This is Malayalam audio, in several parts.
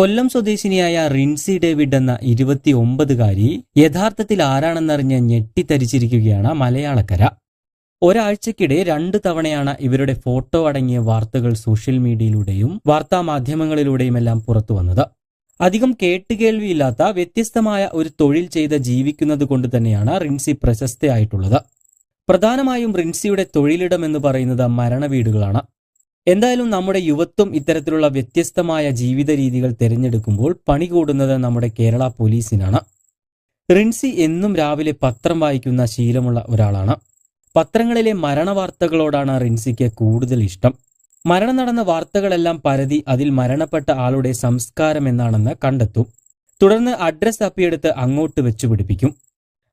കൊല്ലം സ്വദേശിനിയായ റിൻസി ഡേവിഡ് എന്ന ഇരുപത്തി ഒമ്പതുകാരി യഥാർത്ഥത്തിൽ ആരാണെന്നറിഞ്ഞ് ഞെട്ടിത്തരിച്ചിരിക്കുകയാണ് മലയാളക്കര. ഒരാഴ്ചക്കിടെ രണ്ട് തവണയാണ് ഇവരുടെ ഫോട്ടോ അടങ്ങിയ വാർത്തകൾ സോഷ്യൽ മീഡിയയിലൂടെയും വാർത്താ മാധ്യമങ്ങളിലൂടെയുമെല്ലാം പുറത്തു വന്നത്. അധികം കേട്ടുകേൾവിയില്ലാത്ത വ്യത്യസ്തമായ ഒരു തൊഴിൽ ചെയ്ത് ജീവിക്കുന്നത് കൊണ്ട് തന്നെയാണ് റിൻസി പ്രശസ്തയായിട്ടുള്ളത്. പ്രധാനമായും റിൻസിയുടെ തൊഴിലിടം എന്ന് പറയുന്നത് മരണവീടുകളാണ് എന്തായാലും നമ്മുടെ യുവത്വം ഇത്തരത്തിലുള്ള വ്യത്യസ്തമായ ജീവിത രീതികൾ തിരഞ്ഞെടുക്കുമ്പോൾ പണി കൂടുന്നത് നമ്മുടെ കേരള പോലീസിനാണ്. റിൻസി എന്നും രാവിലെ പത്രം വായിക്കുന്ന ശീലമുള്ള ഒരാളാണ്. പത്രങ്ങളിലെ മരണവാർത്തകളോടാണ് റിൻസിക്ക് കൂടുതൽ ഇഷ്ടം. മരണം നടന്ന വാർത്തകളെല്ലാം പരതി അതിൽ മരണപ്പെട്ട ആളുടെ സംസ്കാരം എന്നാണെന്ന് കണ്ടെത്തും. തുടർന്ന് അഡ്രസ് തപ്പിയെടുത്ത് അങ്ങോട്ട് വെച്ചു പിടിപ്പിക്കും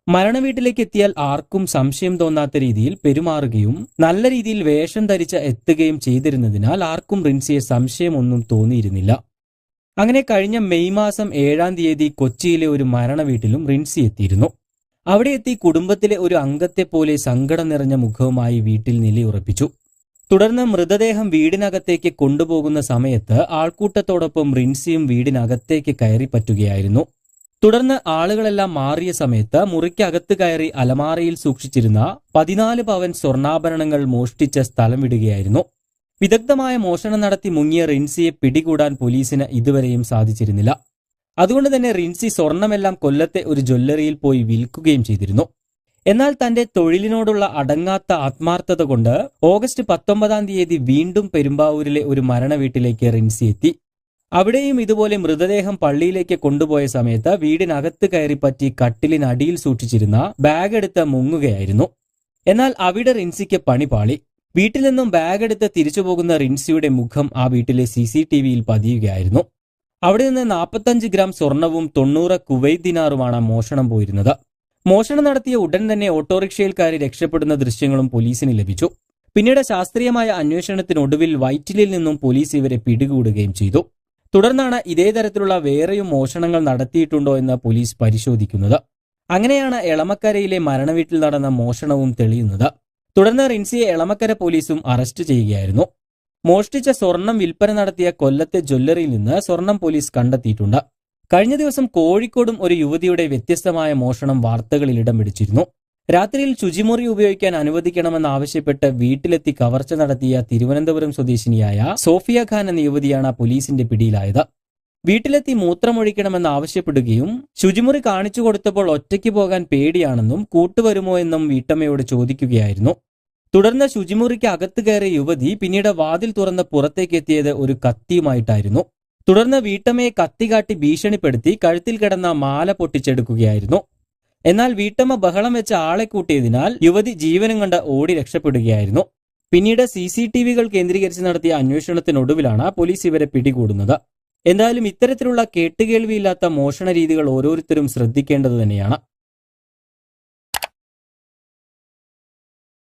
മരണവീട്ടിലേക്ക് എത്തിയാൽ ആർക്കും സംശയം തോന്നാത്ത രീതിയിൽ പെരുമാറുകയും നല്ല രീതിയിൽ വേഷം ധരിച്ച എത്തുകയും ചെയ്തിരുന്നതിനാൽ ആർക്കും റിൻസിയെ സംശയമൊന്നും തോന്നിയിരുന്നില്ല. അങ്ങനെ കഴിഞ്ഞ മെയ് മാസം ഏഴാം തീയതി കൊച്ചിയിലെ ഒരു മരണവീട്ടിലും റിൻസി എത്തിയിരുന്നു. അവിടെ എത്തി കുടുംബത്തിലെ ഒരു അംഗത്തെ പോലെ സങ്കടം നിറഞ്ഞ മുഖവുമായി വീട്ടിൽ നിലയുറപ്പിച്ചു. തുടർന്ന് മൃതദേഹം വീടിനകത്തേക്ക് കൊണ്ടുപോകുന്ന സമയത്ത് ആൾക്കൂട്ടത്തോടൊപ്പം റിൻസിയും വീടിനകത്തേക്ക് കയറി പറ്റുകയായിരുന്നു തുടർന്ന് ആളുകളെല്ലാം മാറിയ സമയത്ത് മുറിക്കകത്ത് കയറി അലമാറയിൽ സൂക്ഷിച്ചിരുന്ന പതിനാല് പവൻ സ്വർണാഭരണങ്ങൾ മോഷ്ടിച്ച സ്ഥലം വിടുകയായിരുന്നു. വിദഗ്ധമായ മോഷണം നടത്തി മുങ്ങിയ റിൻസിയെ പിടികൂടാൻ പോലീസിന് ഇതുവരെയും സാധിച്ചിരുന്നില്ല. അതുകൊണ്ട് തന്നെ റിൻസി സ്വർണമെല്ലാം കൊല്ലത്തെ ഒരു ജ്വല്ലറിയിൽ പോയി വിൽക്കുകയും ചെയ്തിരുന്നു. എന്നാൽ തന്റെ തൊഴിലിനോടുള്ള അടങ്ങാത്ത ആത്മാർത്ഥത കൊണ്ട് ഓഗസ്റ്റ് പത്തൊമ്പതാം തീയതി വീണ്ടും പെരുമ്പാവൂരിലെ ഒരു മരണ വീട്ടിലേക്ക് റിൻസി എത്തി. അവിടെയും ഇതുപോലെ മൃതദേഹം പള്ളിയിലേക്ക് കൊണ്ടുപോയ സമയത്ത് വീടിനകത്ത് കയറിപ്പറ്റി കട്ടിലിനടിയിൽ സൂക്ഷിച്ചിരുന്ന ബാഗ് എടുത്ത് മുങ്ങുകയായിരുന്നു. എന്നാൽ അവിടെ റിൻസിക്ക് പണി പാളി. വീട്ടിൽ നിന്നും ബാഗ് എടുത്ത് തിരിച്ചു പോകുന്ന റിൻസിയുടെ മുഖം ആ വീട്ടിലെ സി സി ടി വിയിൽ പതിയുകയായിരുന്നു. അവിടെ നിന്ന് നാൽപ്പത്തഞ്ച് ഗ്രാം സ്വർണവും തൊണ്ണൂറ് കുവൈത്ത് ദിനാറുമാണ് മോഷണം പോയിരുന്നത്. മോഷണം നടത്തിയ ഉടൻ തന്നെ ഓട്ടോറിക്ഷയിൽ കയറി രക്ഷപ്പെടുന്ന ദൃശ്യങ്ങളും പോലീസിന് ലഭിച്ചു. പിന്നീട് ശാസ്ത്രീയമായ അന്വേഷണത്തിനൊടുവിൽ വൈറ്റിലിൽ നിന്നും പോലീസ് ഇവരെ പിടികൂടുകയും ചെയ്തു. തുടർന്നാണ് ഇതേ തരത്തിലുള്ള വേറെയും മോഷണങ്ങൾ നടത്തിയിട്ടുണ്ടോ എന്ന് പോലീസ് പരിശോധിക്കുന്നത്. അങ്ങനെയാണ് എളമക്കരയിലെ മരണവീട്ടിൽ നടന്ന മോഷണവും തെളിയുന്നത്. തുടർന്ന് റിൻസിയെ എളമക്കര പോലീസും അറസ്റ്റ് ചെയ്യുകയായിരുന്നു. മോഷ്ടിച്ച സ്വർണം വിൽപ്പന നടത്തിയ കൊല്ലത്തെ ജ്വല്ലറിയിൽ നിന്ന് സ്വർണം പോലീസ് കണ്ടെത്തിയിട്ടുണ്ട്. കഴിഞ്ഞ ദിവസം കോഴിക്കോടും ഒരു യുവതിയുടെ വ്യത്യസ്തമായ മോഷണം വാർത്തകളിൽ ഇടം പിടിച്ചിരുന്നു. രാത്രിയിൽ ശുചിമുറി ഉപയോഗിക്കാൻ അനുവദിക്കണമെന്നാവശ്യപ്പെട്ട് വീട്ടിലെത്തി കവർച്ച നടത്തിയ തിരുവനന്തപുരം സ്വദേശിനിയായ സോഫിയ ഖാൻ എന്ന യുവതിയാണ് പോലീസിന്റെ പിടിയിലായത്. വീട്ടിലെത്തി മൂത്രമൊഴിക്കണമെന്ന് ആവശ്യപ്പെടുകയും ശുചിമുറി കാണിച്ചു കൊടുത്തപ്പോൾ ഒറ്റയ്ക്ക് പോകാൻ പേടിയാണെന്നും കൂട്ടുവരുമോ എന്നും വീട്ടമ്മയോട് ചോദിക്കുകയായിരുന്നു. തുടർന്ന് ശുചിമുറിക്ക് അകത്ത് കയറിയ യുവതി പിന്നീട് വാതിൽ തുറന്ന് പുറത്തേക്ക് എത്തിയത് ഒരു കത്തിയുമായിട്ടായിരുന്നു. തുടർന്ന് വീട്ടമ്മയെ കത്തി കാട്ടി ഭീഷണിപ്പെടുത്തി കഴുത്തിൽ കിടന്ന മാല പൊട്ടിച്ചെടുക്കുകയായിരുന്നു. എന്നാൽ വീട്ടമ്മ ബഹളം വെച്ച ആളെ കൂട്ടിയതിനാൽ യുവതി ജീവനും കണ്ട് ഓടി രക്ഷപ്പെടുകയായിരുന്നു. പിന്നീട് സി സി ടി വികൾ കേന്ദ്രീകരിച്ച് നടത്തിയ അന്വേഷണത്തിനൊടുവിലാണ് പോലീസ് ഇവരെ പിടികൂടുന്നത്. എന്തായാലും ഇത്തരത്തിലുള്ള കേട്ടുകേൾവിയില്ലാത്ത മോഷണ രീതികൾ ഓരോരുത്തരും ശ്രദ്ധിക്കേണ്ടത് തന്നെയാണ്.